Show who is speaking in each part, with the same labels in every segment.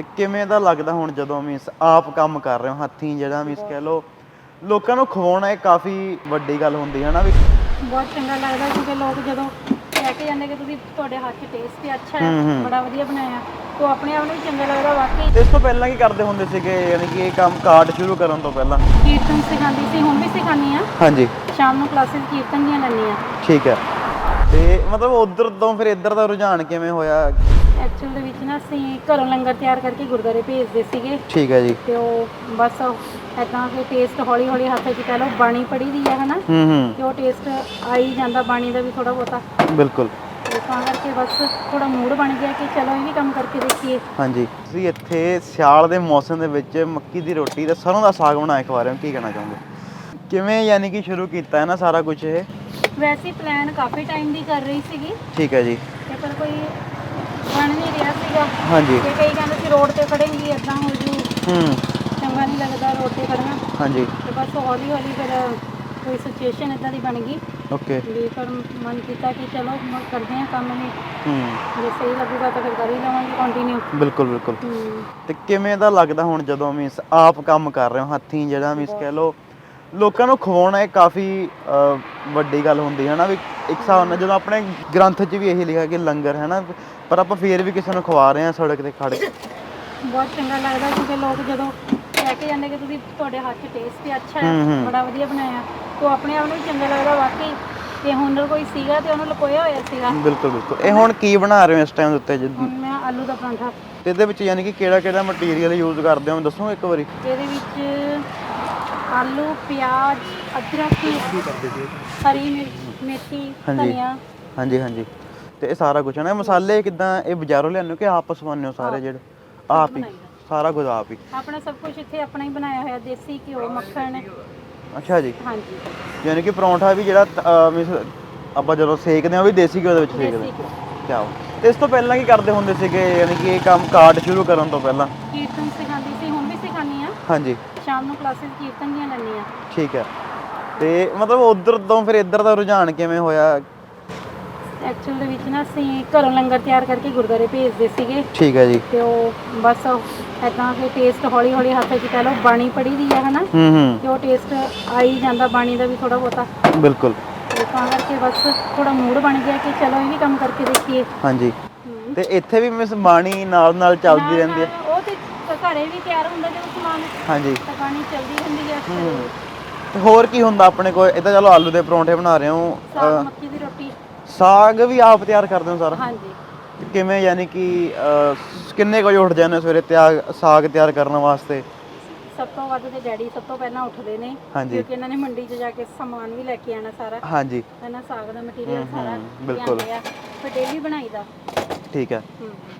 Speaker 1: ਤੇ ਕਿਵੇਂ ਦਾ ਲੱਗਦਾ ਹੁਣ ਜਦੋਂ ਮੀਨਸ ਆਪ ਕੰਮ ਕਰ ਰਹੇ ਹੋ ਹੱਥੀਂ ਜਿਹੜਾ ਮੀਨਸ ਕਹਿ ਲਓ ਲੋਕਾਂ ਨੂੰ ਖਵਾਉਣਾ ਇਹ ਕਾਫੀ ਵੱਡੀ ਗੱਲ ਹੁੰਦੀ ਹੈ ਨਾ ਵੀ?
Speaker 2: ਬਹੁਤ ਚੰਗਾ ਲੱਗਦਾ ਕਿਉਂਕਿ ਲੋਕ ਜਦੋਂ ਕਹਿ ਕੇ ਜਾਂਦੇ ਕਿ ਤੁਸੀਂ ਤੁਹਾਡੇ ਹੱਥ 'ਚ ਟੇਸਟ ਤੇ ਅੱਛਾ
Speaker 1: ਹੂੰ, ਹੂੰ।
Speaker 2: ਹੈ। ਬੜਾ ਵਧੀਆ ਬਣਾਇਆ। ਉਹ ਆਪਣੇ ਆਪ ਨੂੰ ਵੀ ਚੰਗਾ ਲੱਗਦਾ ਵਾਕਈ।
Speaker 1: ਤੇ ਇਸ ਤੋਂ ਪਹਿਲਾਂ ਕੀ ਕਰਦੇ ਹੁੰਦੇ ਸੀਗੇ ਯਾਨੀ ਕਿ ਇਹ ਕੰਮ ਕਾਰਡ ਸ਼ੁਰੂ ਕਰਨ ਤੋਂ ਪਹਿਲਾਂ?
Speaker 2: ਕੀਰਤਨ ਸਿਖਾਉਂਦੀ ਸੀ ਹੁਣ ਵੀ ਸਿਖਾਉਂਦੀ ਆ
Speaker 1: ਹਾਂਜੀ।
Speaker 2: ਸ਼ਾਮ ਨੂੰ ਕਲਾਸਿਸ ਕੀਰਤਨ ਦੀਆਂ ਲੈਂਦੀ ਆ
Speaker 1: ਠੀਕ ਹੈ। ਤੇ ਮਤਲਬ ਉਧਰ ਤੋਂ ਫਿਰ ਇੱਧਰ ਦਾ ਰੁਝਾਨ ਕਿਵੇਂ ਹੋਇਆ?
Speaker 2: ਐਕਚੁਅਲ ਦੇ ਵਿੱਚ ਨਾ ਅਸੀਂ ਘਰੋਂ ਲੰਗਰ ਤਿਆਰ ਕਰਕੇ ਗੁਰਦਾਰੇ ਭੇਜਦੇ ਸੀਗੇ।
Speaker 1: ਠੀਕ ਹੈ ਜੀ।
Speaker 2: ਤੇ ਉਹ ਬਸ ਐਦਾਂ ਕਿ ਟੇਸਟ ਹੌਲੀ ਹੌਲੀ ਹੱਥ 'ਚ ਕਹਿ ਲਓ ਬਾਣੀ ਪੜੀ ਦੀ ਆ ਹਨਾ?
Speaker 1: ਹੂੰ ਹੂੰ।
Speaker 2: ਤੇ ਉਹ ਟੇਸਟ ਆਈ ਜਾਂਦਾ ਬਾਣੀ ਦਾ ਵੀ ਥੋੜਾ ਬਹੁਤਾ।
Speaker 1: ਬਿਲਕੁਲ।
Speaker 2: ਤੇ ਤਾਂ ਕਰਕੇ ਬਸ ਥੋੜਾ ਮੂਡ ਬਣ ਗਿਆ ਕਿ ਚਲੋ ਇਹ ਵੀ ਕੰਮ ਕਰਕੇ ਦੇਖੀਏ।
Speaker 1: ਹਾਂਜੀ। ਤੁਸੀਂ ਇੱਥੇ ਸਿਆਲ ਦੇ ਮੌਸਮ ਦੇ ਵਿੱਚ ਮੱਕੀ ਦੀ ਰੋਟੀ ਤੇ ਸਰੋਂ ਦਾ ਸਾਗ ਬਣਾਏ ਖਵਾ ਰਹੇ ਹੋ ਕੀ ਕਹਿਣਾ ਚਾਹੋਗੇ ਕਿਵੇਂ ਯਾਨੀ ਕਿ ਸ਼ੁਰੂ ਕੀਤਾ ਹੈ ਨਾ ਸਾਰਾ ਕੁਝ ਇਹ?
Speaker 2: ਵੈਸੇ ਪਲਾਨ ਕਾਫੀ ਟਾਈਮ ਦੀ ਕਰ ਰਹੀ ਸੀਗੀ।
Speaker 1: ਠੀਕ ਹੈ ਜੀ।
Speaker 2: ਤੇ ਪਰ ਕੋਈ ਬਣ ਨਹੀਂ ਰਿਹਾ ਸੀਗਾ।
Speaker 1: ਹਾਂਜੀ।
Speaker 2: ਤੇ ਕਈ ਕਹਿੰਦੇ ਸੀ ਰੋਡ ਤੇ ਖੜੇਂਗੀ ਇਦਾਂ ਹੋ ਜੂ।
Speaker 1: ਹੂੰ।
Speaker 2: ਚੰਗਾ ਨਹੀਂ ਲੱਗਦਾ ਰੋਡ ਤੇ ਖੜਨਾ।
Speaker 1: ਹਾਂਜੀ।
Speaker 2: ਤੇ ਬਸ ਹੌਲੀ ਹੌਲੀ ਫਿਰ ਕੋਈ ਸਿਚੁਏਸ਼ਨ ਇਦਾਂ ਦੀ ਬਣ ਗਈ।
Speaker 1: ਓਕੇ।
Speaker 2: ਵੀ ਫਿਰ ਮਨ ਕੀਤਾ ਕਿ ਚਲੋ ਮ- ਕਰਦੇ ਹਾਂ ਕੰਮ ਇਹ
Speaker 1: ਹੂੰ।
Speaker 2: ਜੇ ਸਹੀ ਲੱਗੂਗਾ ਤਾਂ ਫਿਰ ਕਰ ਹੀ ਲਵਾਂਗੇ ਕੰਟੀਨਿਊ
Speaker 1: ਬਿਲਕੁਲ ਬਿਲਕੁਲ। ਤੇ ਕਿਵੇਂ ਦਾ ਲੱਗਦਾ ਹੁਣ ਜਦੋਂ ਮੀਨਸ ਆਪ ਕੰਮ ਕਰ ਰਹੇ ਹੋ ਹੱਥੀਂ ਜਿਹੜਾ ਮੀਨਸ ਕਹਿ ਲਓ ਲੋਕਾਂ ਨੂੰ ਖਵਾਉਣਾ ਇਹ ਕਾਫੀ ਅ, ਵੱਡੀ ਗੱਲ ਹੁੰਦੀ ਹੈ ਨਾ ਵੀ ਇੱਕ ਹਿਸਾਬ ਨਾਲ ਜਦੋਂ ਆਪਣੇ ਗ੍ਰੰਥ 'ਚ ਵੀ ਇਹੀ ਲਿਖਿਆ ਕਿ ਲੰਗਰ ਹੈ ਨਾ ਪਰ ਆਪਾਂ ਫੇਰ ਵੀ ਕਿਸੇ ਨੂੰ ਖਵਾ ਰਹੇ ਹਾਂ ਸੜਕ ਤੇ ਖੜ ਕੇ।
Speaker 2: ਬਹੁਤ ਚੰਗਾ ਲੱਗਦਾ ਕਿਉਂਕਿ ਲੋਕ ਜਦੋਂ ਕਹਿ ਕੇ ਜਾਂਦੇ ਕਿ ਤੁਸੀਂ ਤੁਹਾਡੇ ਹੱਥ 'ਚ ਟੇਸਟ ਤੇ ਅੱਛਾ
Speaker 1: ਹੂੰ, ਹੂੰ।
Speaker 2: ਹੈ। ਬੜਾ ਵਧੀਆ ਬਣਾਇਆ ਉਹ ਆਪਣੇ ਆਪ ਨੂੰ ਵੀ ਚੰਗਾ ਲੱਗਦਾ ਵਾਕਈ ਤੇ ਹੁਨਰ ਕੋਈ ਸੀਗਾ ਤੇ ਉਹਨੂੰ ਲੁਕੋਇਆ ਹੋਇਆ ਸੀਗਾ।
Speaker 1: ਬਿਲਕੁਲ ਬਿਲਕੁਲ। ਇਹ ਹੁਣ ਕੀ ਬਣਾ ਰਹੇ ਹੋ ਇਸ ਟਾਈਮ ਦੇ ਉੱਤੇ ਜਿ-
Speaker 2: ਹੁਣ ਮੈਂ ਆਲੂ ਦਾ ਪਰਾਂਠਾ।
Speaker 1: ਤੇ ਇਹਦੇ ਵਿੱਚ ਯਾਨੀ ਕਿ ਕਿਹੜਾ ਕਿਹੜਾ ਮਟੀਰੀਅਲ ਯੂਜ਼ ਕਰਦੇ ਹੋ? ਦੱਸੋ ਇੱਕ ਵਾਰੀ।
Speaker 2: ਇਹਦੇ ਵਿੱਚ ਆਲੂ ਪਿਆਜ਼ ਅਦਰਕ ਹਰੀ ਮਿਰਚ ਮੇਥੀ
Speaker 1: ਹਾਂਜੀ।
Speaker 2: ਧਨੀਆ।
Speaker 1: ਹਾਂਜੀ ਹਾਂਜੀ। ਤੇ ਇਹ ਸਾਰਾ ਕੁਝ ਹੈ ਨਾ? ਇਹ ਮਸਾਲੇ ਕਿਦਾਂ? ਇਹ ਬਾਜ਼ਾਰੋਂ ਲਿਆਉਂਦੇ ਹੋ ਕਿ ਆਪ ਪਸਵਾਉਂਦੇ ਹੋ ਸਾਰੇ ਜਿਹੜੇ? ਆਪ ਹੀ। ਸਾਰਾ ਕੁਝ ਆਪ ਹੀ?
Speaker 2: ਆਪਣਾ ਸਭ ਕੁਝ ਇੱਥੇ ਆਪਣਾ ਹੀ ਬਣਾਇਆ ਹੋਇਆ ਦੇਸੀ ਘਿਓ ਮੱਖਣ।
Speaker 1: ਅੱਛਾ ਜੀ।
Speaker 2: ਹਾਂਜੀ।
Speaker 1: ਯਾਨੀ ਕਿ ਪਰੌਂਠਾ ਵੀ ਜਿਹੜਾ ਅ, ਮਿਸ- ਆਪਾਂ ਜਦੋਂ ਸੇਕਦੇ ਹਾਂ ਉਹ ਵੀ ਦੇਸੀ ਘਿਓ ਦੇ ਵਿੱਚ ਸੇਕਦੇ
Speaker 2: ਦੇਸੀ ਘਿਓ।
Speaker 1: ਕਿਆ ਤੇ ਇਸ ਤੋਂ ਪਹਿਲਾਂ ਕੀ ਕਰਦੇ ਹੁੰਦੇ ਸੀਗੇ? ਯਾਨੀ ਕਿ ਇਹ ਕੰਮ ਕਾਰਡ ਸ਼ੁਰੂ ਕਰਨ ਤੋਂ ਪਹਿਲਾਂ?
Speaker 2: ਕੀਰਤਨ ਸਿਖਾਉਂਦੀ ਸੀ? ਹੁਣ ਵੀ ਸਿਖਾਉਂਦੀ ਆ?
Speaker 1: ਹਾਂਜੀ।
Speaker 2: ਸ਼ਾਮ ਨੂੰ ਕਲਾਸਿਸ ਕੀਰਤਨ ਦੀਆਂ ਲੈਂਦੀ ਆ
Speaker 1: ਠੀਕ ਹੈ। ਤੇ ਮਤਲਬ ਉਧਰ ਤੋਂ ਫਿਰ ਇੱਧਰ ਦਾ ਰੁਝਾਨ ਕਿਵੇਂ ਹੋਇਆ?
Speaker 2: ਐਕਚੁਅਲ ਦੇ ਵਿੱਚ ਨਾ ਅਸੀਂ ਘਰੋਂ ਲੰਗਰ ਤਿਆਰ ਕਰਕੇ ਗੁਰਦਾਰੇ ਭੇਜਦੇ ਸੀਗੇ।
Speaker 1: ਠੀਕ ਹੈ ਜੀ।
Speaker 2: ਤੇ ਉਹ ਬਸ ਐਦਾਂ ਕਿ ਟੇਸਟ ਹੌਲੀ ਹੌਲੀ ਹੱਥ 'ਚ ਕਹਿ ਲਓ ਬਾਣੀ ਪੜੀ ਦੀ ਆ ਹਨਾ?
Speaker 1: ਹੂੰ ਹੂੰ।
Speaker 2: ਤੇ ਉਹ ਟੇਸਟ ਆਈ ਜਾਂਦਾ ਬਾਣੀ ਦਾ ਵੀ ਥੋੜਾ ਬਹੁਤਾ।
Speaker 1: ਬਿਲਕੁਲ।
Speaker 2: ਤੇ ਤਾਂ ਕਰਕੇ ਬਸ ਥੋੜਾ ਮੂਡ ਬਣ ਗਿਆ ਕਿ ਚਲੋ ਇਹ ਵੀ ਕੰਮ ਕਰਕੇ ਦੇਖੀਏ।
Speaker 1: ਹਾਂਜੀ। ਤੇ ਇੱਥੇ ਵੀ ਮਿਸ ਬਾਣੀ ਨਾਲ ਨਾਲ ਚੱਲਦੀ ਰਹਿੰਦੀ ਹੈ?
Speaker 2: ਘਰੇ ਵੀ ਤਿਆਰ ਹੁੰਦਾ ਜਦੋਂ ਸਮਾਨ
Speaker 1: ਹਾਂਜੀ।
Speaker 2: ਤਾਂ ਬਾਣੀ ਚੱਲਦੀ ਰਹਿੰਦੀ ਹੈ।
Speaker 1: ਤੇ ਹੋਰ ਕੀ ਹੁੰਦਾ ਆਪਣੇ ਕੋਲ? ਇਹ ਤਾਂ ਚਲੋ ਆਲੂ ਦੇ ਪਰੌਂਠੇ ਬਣਾ ਰਹੇ ਹੋ
Speaker 2: ਸਾਗ ਮੱਕੀ ਦੀ ਰੋਟੀ।
Speaker 1: ਸਾਗ ਵੀ ਆਪ ਤਿਆਰ ਕਰਦੇ ਹੋ ਸਾਰਾ?
Speaker 2: ਹਾਂਜੀ।
Speaker 1: ਕਿਵੇਂ ਯਾਨੀ ਕਿ ਕਿੰਨੇ ਕੁ ਵਜੇ ਉੱਠ ਜਾਂਦੇ ਹੋ ਸਵੇਰੇ ਤਿਆਰ ਸਾਗ ਤਿਆਰ ਕਰਨ ਵਾਸਤੇ?
Speaker 2: ਸਭ ਤੋਂ ਵੱਧ ਤੇ ਡੈਡੀ ਸਭ ਤੋਂ ਪਹਿਲਾਂ ਉੱਠਦੇ ਨੇ
Speaker 1: ਹਾਂਜੀ।
Speaker 2: ਕਿਉਂਕਿ ਇਹਨਾਂ ਨੇ ਮੰਡੀ 'ਚ ਜਾ ਕੇ ਸਮਾਨ ਵੀ ਲੈ ਕੇ ਆਣਾ ਸਾਰਾ।
Speaker 1: ਹਾਂਜੀ।
Speaker 2: ਇਹਨਾਂ ਸਾਗ ਦਾ ਮਟੀਰੀਅਲ ਸਾਰਾ
Speaker 1: ਬਿਲਕੁਲ।
Speaker 2: ਆ ਫਿਰ ਡੇਲੀ ਬਣਾਈਦਾ।
Speaker 1: ਠੀਕ ਹੈ।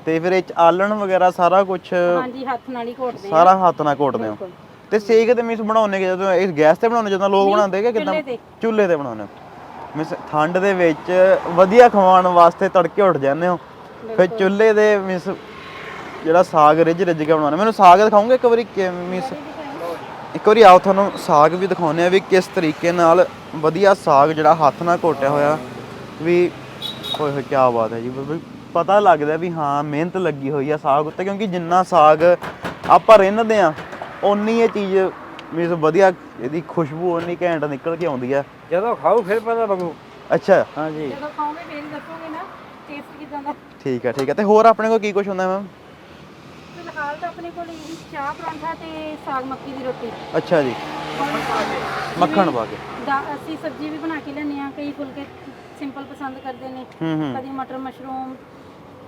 Speaker 1: ਤੇ ਫਿਰ ਇਹ ਚ ਆਲਣ ਵਗੈਰਾ ਸਾਰਾ ਕੁਝ
Speaker 2: ਹਾਂਜੀ ਹੱਥ ਨਾਲ ਹੀ ਘੋਟਦੇ ਆ।
Speaker 1: ਸਾਰਾ ਹੱਥ ਨਾਲ ਘੋਟਦੇ ਹੋ।
Speaker 2: ਬਿਲਕੁਲ।
Speaker 1: ਤੇ ਸੇਕ ਤੇ ਮਿਸ ਬਣਾਉਣੇ ਕਿ ਜਦੋਂ ਇਹ ਗੈਸ ਤੇ ਬਣਾਉਣੇ ਜਦੋਂ ਲੋਕ
Speaker 2: ਨਹੀਂ,
Speaker 1: ਬਣਾਉਂਦੇ ਕਿ ਕਿਦਾਂ?
Speaker 2: ਚੁੱਲ੍ਹੇ ਤੇ।
Speaker 1: ਚੁੱਲ੍ਹੇ ਤੇ ਬਣਾਉਣੇ ਮਿਸ ਠੰਡ ਦੇ ਵਿੱਚ ਵਧੀਆ ਖਵਾਉਣ ਵਾਸਤੇ ਤੜਕੇ ਉੱਠ ਜਾਂਦੇ ਹੋ। ਫਿਰ। ਚੁੱਲ੍ਹੇ ਦੇ ਮਿਸ ਜਿਹੜਾ ਸਾਗ ਰਿੱਝ ਰਿੱਝ ਕੇ ਬਣਾਉਣਾ ਮੈਨੂੰ ਸਾਗ ਦਿਖਾਉਂਗੇ ਇੱਕ ਵਾਰੀ ਕਿ ਮਿਸ? ਇੱਕ ਵਾਰੀ ਆਓ ਤੁਹਾਨੂੰ ਸਾਗ ਵੀ ਦਿਖਾਉਂਦੇ ਆ ਵੀ ਕਿਸ ਤਰੀਕੇ ਨਾਲ ਵਧੀਆ ਸਾਗ ਜਿਹੜਾ ਹੱਥ ਨਾਲ ਘੋਟਿਆ ਹੋਇਆ। ਵੀ ਓਏ ਹੋਏ ਕੀ ਬਾਤ ਹੈ ਜੀ ਪਤਾ ਲੱਗਦਾ ਵੀ ਹਾਂ ਮਿਹਨਤ ਲੱਗੀ ਹੋਈ ਆ ਸਾਗ ਉੱਤੇ ਕਿਉਂਕਿ ਜਿੰਨਾ ਸਾਗ ਆਪਾਂ ਰਿੰਨਦੇ ਆ ਓਨੀ ਇਹ ਚੀਜ਼ ਮੀਨਸ ਵਧੀਆ ਇਹਦੀ ਖੁਸ਼ਬੂ ਓਨੀ ਘੈਂਟ ਨਿਕਲ ਕੇ ਆਉਂਦੀ ਆ।
Speaker 3: ਜਦੋਂ ਖਾਓ ਫਿਰ ਪਤਾ ਲੱਗੂ।
Speaker 1: ਅੱਛਾ।
Speaker 3: ਹਾਂਜੀ।
Speaker 2: ਜਦੋਂ ਖਾਓਗੇ ਫੇਰ ਦੱਸੋਗੇ ਨਾ ਟੇਸਟ ਕਿਦਾਂ ਦਾ।
Speaker 1: ਠੀਕ ਹੈ ਠੀਕ ਹੈ ਤੇ ਹੋਰ ਆਪਣੇ ਕੋਲ ਕੀ ਕੁਝ ਹੁੰਦਾ ਮੈਮ
Speaker 2: ਫਿਲਹਾਲ ਤਾਂ ਆਪਣੇ ਕੋਲ ਇਹੀ ਚਾਹ ਪਰਾਂਠਾ ਤੇ ਸਾਗ ਮੱਕੀ ਦੀ ਰੋਟੀ।
Speaker 1: ਅੱਛਾ ਜੀ। ਮੱਖਣ ਪਾ ਕੇ।
Speaker 2: ਦਾ ਅਸੀਂ ਸਬਜ਼ੀ ਵੀ ਬਣਾ ਕੇ ਲੈਂਦੇ ਆ ਕਈ ਫੁਲਕੇ ਸਿੰਪਲ ਪਸੰਦ ਕਰਦੇ ਨੇ।
Speaker 1: ਹੂੰ ਹੂੰ।
Speaker 2: ਕਦੀ ਮਟਰ ਮਸ਼ਰੂਮ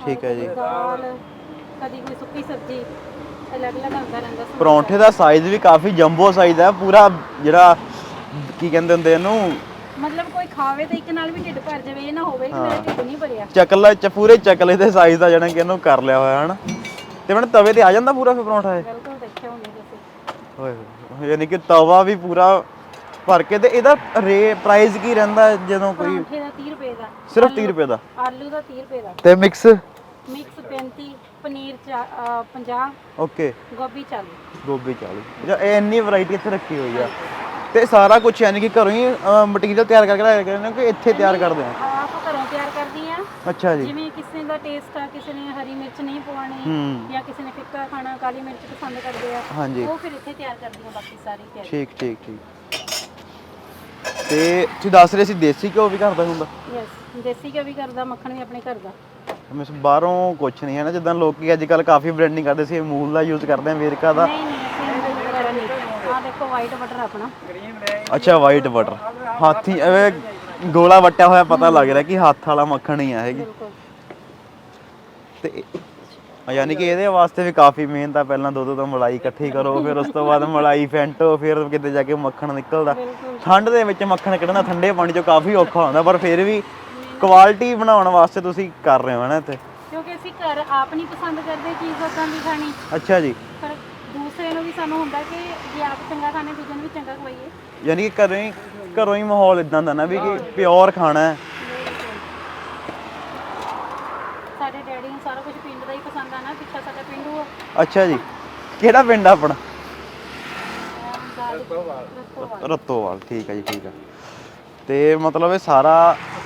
Speaker 1: ਠੀਕ ਹੈ ਜੀ।
Speaker 2: ਦਾਲ ਕਦੀ ਕੋਈ ਸੁੱਕੀ ਸਬਜ਼ੀ ਅਲੱਗ ਅਲੱਗ ਆਉਂਦਾ ਰਹਿੰਦਾ ਸਮਾਨ।
Speaker 1: ਪਰੌਂਠੇ ਦਾ ਸਾਈਜ਼ ਵੀ ਕਾਫੀ ਜੰਬੋ ਸਾਈਜ਼ ਹੈ ਪੂਰਾ ਜਿਹੜਾ ਕੀ ਕਹਿੰਦੇ ਹੁੰਦੇ ਇਹਨੂੰ?
Speaker 2: ਮਤਲਬ ਕੋਈ ਖਾਵੇ ਤਾਂ ਇੱਕ ਨਾਲ ਵੀ ਢਿੱਡ ਭਰ ਜਾਵੇ ਇਹ ਨਾ ਹੋਵੇ ਕਿ ਮੇਰਾ ਢਿੱਡ ਨਹੀਂ ਭਰਿਆ।
Speaker 1: ਚਕਲਾ ਚ ਪੂਰੇ ਚਕਲੇ ਦੇ ਸਾਈਜ਼ ਦਾ ਜਿਹੜਾ ਕਿ ਇਹਨੂੰ ਕਰ ਲਿਆ ਹੋਇਆ ਹਨਾ? ਤੇ ਮੈਨੂੰ ਤਵੇ ਤੇ ਆ ਜਾਂਦਾ ਪੂਰਾ ਫਿਰ ਪਰੌਂਠਾ ਇਹ?
Speaker 2: ਬਿਲਕੁਲ ਦੇਖਿਆ ਹੋਣੀ ਤੁਸੀਂ।
Speaker 1: ਓਏ ਹੋਏ ਯਾਨੀ ਕਿ ਤਵਾ ਵੀ ਪੂਰਾ ਭਰ ਕੇ ਤੇ ਇਹਦਾ ਰੇ ਪ੍ਰਾਈਸ ਕੀ ਰਹਿੰਦਾ ਜਦੋਂ ਕੋਈ
Speaker 2: ਪਰਾਂਠੇ ਦਾ 30 ਰੁਪਏ ਦਾ
Speaker 1: ਸਿਰਫ
Speaker 2: ਆਲੂ-
Speaker 1: 30 ਰੁਪਏ ਦਾ?
Speaker 2: ਆਲੂ ਦਾ 30 ਰੁਪਏ ਦਾ।
Speaker 1: ਤੇ ਮਿਕਸ
Speaker 2: ਮਿਕਸ 35 ਪਨੀਰ ਚਾ- ਅਹ 50
Speaker 1: ਓਕੇ।
Speaker 2: ਗੋਭੀ 40
Speaker 1: ਗੋਭੀ 40 ਜਾਂ ਇਹ ਇੰਨੀ ਵੈਰਾਈਟੀ ਇੱਥੇ ਰੱਖੀ ਹੋਈ ਆ। ਤੇ ਸਾਰਾ ਕੁਝ ਯਾਨੀ ਕਿ ਘਰੋਂ ਹੀ ਮਟੀਰੀਅਲ ਤਿਆਰ ਕਰਕੇ ਲਾਇਆ ਕਰਦੇ ਨੇ ਕਿ ਇੱਥੇ ਤਿਆਰ ਕਰਦੇ ਆ।
Speaker 2: ਆਪ ਘਰੋਂ ਤਿਆਰ ਕਰਦੇ ਆ।
Speaker 1: ਅੱਛਾ ਜੀ।
Speaker 2: ਜਿਵੇਂ ਕਿਸੇ ਦਾ ਟੇਸਟ ਆ ਕਿਸੇ ਨੇ ਹਰੀ ਮਿਰਚ ਨਹੀਂ ਪਵਾਉਣੀ
Speaker 1: ਹੂੰ।
Speaker 2: ਜਾਂ ਕਿਸੇ ਨੇ ਫਿੱਕਾ ਖਾਣਾ ਕਾਲੀ ਮਿਰਚ ਪਸੰਦ ਕਰਦੇ ਆ
Speaker 1: ਹਾਂਜੀ।
Speaker 2: ਉਹ ਫਿਰ ਇੱਥੇ ਤਿਆਰ ਕਰਦੀ ਆ ਬਾਕੀ ਸਾਰੀ ਤਿਆਰੀ।
Speaker 1: ਠੀਕ ਠੀਕ ਠੀਕ। ਤੇ ਤੁਸੀਂ ਦੱਸ ਰਹੇ ਸੀ ਦੇਸੀ ਘਿਓ ਵੀ ਘਰ ਦਾ ਹੁੰਦਾ?
Speaker 2: ਯੈਸ ਦੇਸੀ ਘਿਓ ਵੀ ਕਰਦਾ ਮੱਖਣ ਵੀ ਆਪਣੇ ਘਰ ਦਾ।
Speaker 1: ਮੈਂ ਬਾਹਰੋਂ ਕੁਛ ਨਹੀਂ ਹੈ ਨਾ ਜਿੱਦਾਂ ਲੋਕੀ ਅੱਜ ਕੱਲ ਕਾਫੀ ਬ੍ਰਾਂਡਿੰਗ ਕਰਦੇ ਸੀ ਅਮੂਲ ਦਾ ਯੂਜ਼ ਕਰਦੇ ਆ ਵੇਰਕਾ ਦਾ।
Speaker 2: ਨਹੀਂ ਨਹੀਂ ਅਸੀਂ ਅਮੂਲ ਵਗੈਰਾ ਨਹੀਂ ਆ ਦੇਖੋ ਵਾਈਟ ਬਟਰ ਆਪਣਾ।
Speaker 1: ਅੱਛਾ ਵਾਈਟ ਬਟਰ ਹਾਥੀ ਐਵੇਂ ਗੋਲਾ ਵੱਟਿਆ ਹੋਇਆ ਪਤਾ ਲੱਗ ਰਿਹਾ ਕਿ ਹੱਥ ਵਾਲਾ ਮੱਖਣ ਹੀ ਆ ਹੈਗੀ
Speaker 2: ਬਿਲਕੁਲ।
Speaker 1: ਤੇ ਆ ਯਾਨੀ ਕਿ ਇਹਦੇ ਵਾਸਤੇ ਵੀ ਕਾਫੀ ਮਿਹਨਤ ਆ ਪਹਿਲਾਂ ਦੁੱਧ ਤੋਂ ਮਲਾਈ ਇਕੱਠੀ ਕਰੋ ਫਿਰ ਉਸ ਤੋਂ ਬਾਅਦ ਮਲਾਈ ਫੈਂਟੋ ਫਿਰ ਕਿਤੇ ਜਾ ਕੇ ਮੱਖਣ ਨਿਕਲਦਾ।
Speaker 2: ਬਿਲਕੁਲ।
Speaker 1: ਠੰਡ ਦੇ ਵਿੱਚ ਮੱਖਣ ਕੱਢਣਾ ਠੰਡੇ ਪਾਣੀ ਚੋਂ ਕਾਫੀ ਔਖਾ ਹੁੰਦਾ ਪਰ ਫਿਰ ਵੀ ਕੁਆਲਿਟੀ ਬਣਾਉਣ ਵਾਸਤੇ ਤੁਸੀਂ ਕਰ ਰਹੇ ਹੋ ਨਾ ਇੱਥੇ?
Speaker 2: ਕਿਉਂਕਿ ਅਸੀਂ ਘਰ ਆਪ ਨਹੀਂ ਪਸੰਦ ਕਰਦੇ ਚੀਜ਼ ਉਦਾਂ ਦੀ ਖਾਣੀ।
Speaker 1: ਅੱਛਾ ਜੀ।
Speaker 2: ਪਰ ਦੂਸਰੇ ਨੂੰ ਵੀ ਸਾਨੂੰ ਹੁੰਦਾ ਕਿ ਜੇ ਆਪ ਚੰਗਾ ਖਾਣੇ ਦੂਜੇ ਨੂੰ ਵੀ ਚੰਗਾ ਖਵਾਈਏ।
Speaker 1: ਯਾਨੀ ਕਿ ਘਰੋਂ ਹੀ ਘਰੋਂ ਹੀ ਮਾਹੌਲ ਇਦਾਂ ਦਾ ਨਾ ਵੀ ਕਿ ਪਿਓਰ ਖਾਣਾ ਹੈ।
Speaker 2: ਸਾਡੇ ਡੈਡੀ ਨੂੰ ਸਾਰਾ ਕੁਝ ਪਿੰਡ ਦਾ ਹੀ ਪਸੰਦ ਆ ਨਾ ਪਿੱਛਾ ਸਾਡਾ ਪਿੰਡੂ ਆ
Speaker 1: ਅੱਛਾ ਜੀ। ਕਿਹੜਾ ਪਿੰਡ ਆ ਆਪਣਾ ਰਤੋਵਾਲ ਠੀਕ ਹੈ ਜੀ ਠੀਕ ਹੈ। ਤੇ ਮਤਲਬ ਇਹ ਸਾਰਾ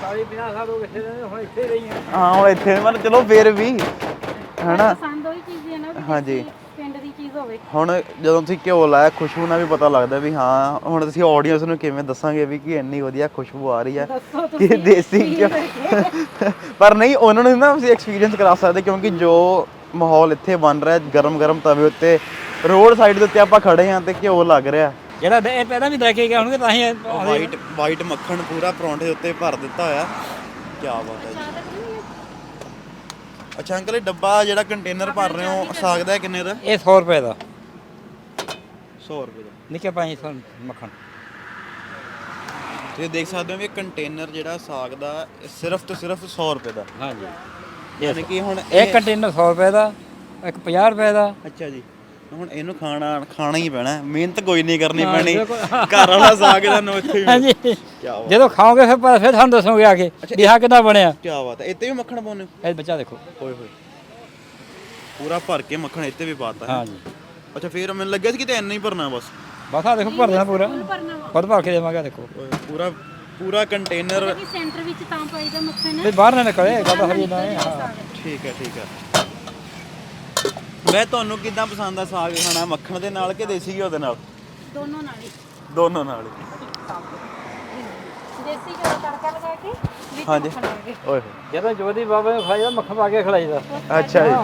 Speaker 3: ਸਾਰੀ 50 ਸਾਲ ਹੋ ਗਏ ਇੱਥੇ ਹੁਣ ਇੱਥੇ ਰਹੀ ਹਾਂ।
Speaker 1: ਹਾਂ ਹੁਣ ਇੱਥੇ ਮਤਲਬ ਚਲੋ ਫਿਰ ਵੀ ਹਨਾ?
Speaker 2: ਪਸੰਦ ਉਹੀ ਚੀਜ਼ ਹੈ ਨਾ ਵੀ
Speaker 1: ਹਾਂਜੀ।
Speaker 2: ਦੇਸੀ ਪਿੰਡ ਦੀ ਚੀਜ਼ ਹੋਵੇ।
Speaker 1: ਹੁਣ ਜਦੋਂ ਤੁਸੀਂ ਘਿਓ ਲਾਇਆ ਖੁਸ਼ਬੂ ਨਾਲ ਵੀ ਪਤਾ ਲੱਗਦਾ ਵੀ ਹਾਂ ਹੁਣ ਅਸੀਂ ਆਡੀਅנס ਨੂੰ ਕਿਵੇਂ ਦੱਸਾਂਗੇ ਵੀ ਕਿ ਇੰਨੀ ਵਧੀਆ ਖੁਸ਼ਬੂ ਆ ਰਹੀ ਹੈ
Speaker 2: ਦੱਸੋ
Speaker 1: ਕਿ
Speaker 2: ਤੁਸੀਂ
Speaker 1: ਦੇਸੀ ਘਿਓ। ਪਰ ਨਹੀਂ ਉਹਨਾਂ ਨੂੰ ਨਾ ਅਸੀਂ ਐਕਸਪੀਰੀਅੰਸ ਕਰਾ ਸਕਦੇ ਕਿਉਂਕਿ ਜੋ ਮਾਹੌਲ ਇੱਥੇ ਬਣ ਰਿਹਾ ਗਰਮ ਗਰਮ ਤਵੇ ਉੱਤੇ ਰੋਡ ਸਾਈਡ ਦੇ ਉੱਤੇ ਆਪਾਂ ਖੜੇ ਹਾਂ ਤੇ ਘਿਓ ਲੱਗ ਰਿਹਾ।
Speaker 3: ਜਿਹੜਾ ਇਹ ਪਹਿਲਾਂ ਵੀ ਲੈ ਕੇ ਗਿਆ ਹੋਣਗੇ ਤਾਂ ਹੀ
Speaker 1: ਵਾਈਟ ਵਾਈਟ ਮੱਖਣ ਪੂਰਾ ਪਰੌਂਠੇ ਉੱਤੇ ਭਰ ਦਿੱਤਾ ਹੋਇਆ। ਕੀ ਬਾਤ ਹੈ ਜੀ। ਅੱਛਾ ਅੰਕਲ ਇਹ ਡੱਬਾ ਜਿਹੜਾ ਕੰਟੇਨਰ ਭਰ ਰਹੇ ਹੋ ਸਾਗ ਦਾ ਕਿੰਨੇ ਦਾ?
Speaker 3: ਇਹ 100 ਰੁਪਏ ਦਾ।
Speaker 1: 100 ਰੁਪਏ ਦਾ।
Speaker 3: ਨਿੱਕੇ ਪਾਈ ਸੌ ਮੱਖਣ।
Speaker 1: ਤੁਸੀਂ ਦੇਖ ਸਕਦੇ ਹੋ ਵੀ ਕੰਟੇਨਰ ਜਿਹੜਾ ਸਾਗ ਦਾ ਇਹ ਸਿਰਫ ਤੇ ਸਿਰਫ 100 ਰੁਪਏ ਦਾ।
Speaker 3: ਹਾਂਜੀ।
Speaker 1: ਯਾਨੀ ਕਿ ਹੁਣ
Speaker 3: ਇੱਕ ਕੰਟੇਨਰ 100 ਰੁਪਏ ਦਾ ਇੱਕ 50 ਰੁਪਏ ਦਾ।
Speaker 1: ਅੱਛਾ ਜੀ। ਹੁਣ ਇਹਨੂੰ ਖਾਣਾ ਖਾਣਾ ਹੀ ਪੈਣਾ। ਹੈ। ਮਿਹਨਤ ਕੋਈ ਨਹੀਂ ਕਰਨੀ ਪੈਣੀ। ਘਰ ਵਾਲਾ ਸਾਗ ਦਾ ਨੋ ਇੱਥੇ ਹੀ
Speaker 3: ਹਾਂਜੀ।
Speaker 1: ਕੀ ਬਾਤ।
Speaker 3: ਜਦੋਂ ਖਾਓਗੇ ਫਿਰ ਫਿਰ ਤੁਹਾਨੂੰ ਦੱਸੋਗੇ ਆ ਕੇ ਵੀ ਆਹ ਕਿੱਦਾਂ ਬਣਿਆ।
Speaker 1: ਕੀ ਬਾਤ ਹੈ। ਇੱਥੇ ਵੀ ਮੱਖਣ ਪਾਉਂਦੇ ਹੋ?
Speaker 3: ਇਹ ਬੱਚਾ ਦੇਖੋ।
Speaker 1: ਓਏ ਹੋਏ। ਪੂਰਾ ਭਰ ਕੇ ਮੱਖਣ ਇੱਥੇ ਵੀ ਪਾਤਾ ਹੈ।
Speaker 3: ਹਾਂਜੀ।
Speaker 1: ਅੱਛਾ ਫਿਰ ਮੈਨੂੰ ਲੱਗਿਆ ਸੀ ਕਿਤੇ ਇੰਨਾ ਹੀ ਭਰਨਾ ਬਸ।
Speaker 3: ਬਸ ਆ ਦੇਖੋ ਭਰ ਦੇਣਾ ਪੂਰਾ।
Speaker 2: ਭਰਨਾ ਵਾ।
Speaker 3: ਖੁਦ ਭਰ ਕੇ ਦੇਵਾਂਗੇ ਦੇਖੋ।
Speaker 1: ਓਏ ਪੂਰਾ ਪੂਰਾ ਕੰਟੇਨਰ
Speaker 2: ਕਿ ਸੈਂਟਰ ਵਿੱਚ ਤਾਂ ਪਾਈਦਾ ਮੱਖਣ।
Speaker 3: ਵੀ ਬਾਹਰ ਨਾ ਨਿਕਲੇ ਗੱਲ ਹਰੀ ਨਾ ਹੈ। ਹਾਂ।
Speaker 1: ਠੀਕ ਹੈ ਠੀਕ ਹੈ। ਮੈਂ ਤੁਹਾਨੂੰ ਕਿਦਾਂ ਪਸੰਦ ਆ ਸਾਗ ਖਾਣਾ? ਮੱਖਣ ਦੇ ਨਾਲ ਕਿ ਦੇਸੀ ਘਿਓ ਦੇ ਨਾਲ?
Speaker 2: ਦੋਨੋਂ ਨਾਲ ਹੀ।
Speaker 1: ਦੋਨੋਂ ਨਾਲ ਹੀ।
Speaker 2: ਦੇਸੀ ਘਿਓ ਦਾ ਤੜਕਾ ਲਗਾ ਕੇ ਵਿੱਚ
Speaker 1: ਹਾਂਜੀ।
Speaker 2: ਮੱਖਣ ਪਾ ਕੇ।
Speaker 1: ਓਏ। ਹੋਏ
Speaker 3: ਜਦੋਂ ਜੋਦੀ ਬਾਬਾ ਨੇ ਖਾਈਦਾ ਮੱਖਣ ਪਾ ਕੇ ਖਲਾਈਦਾ।
Speaker 1: ਅੱਛਾ ਜੀ।